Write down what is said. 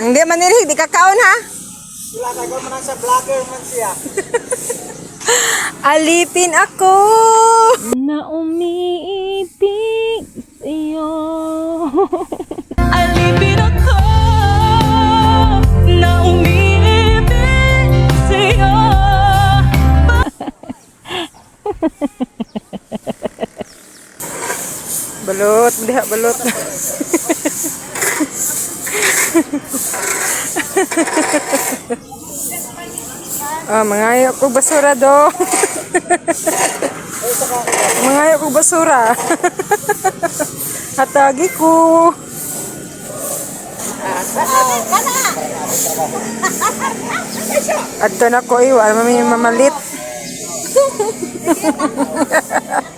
Hindi man nila, di kakaon ha. Sila kayo man sa vlogger man siya. Alipin ako. na umiibig sa'yo. Alipin ako na umiibig sa'yo Balot, diha balot. Ah, mangayo ko basura do. mangayo ko basura. Hatagi ko. Adto na ko iwa, mami mamalit.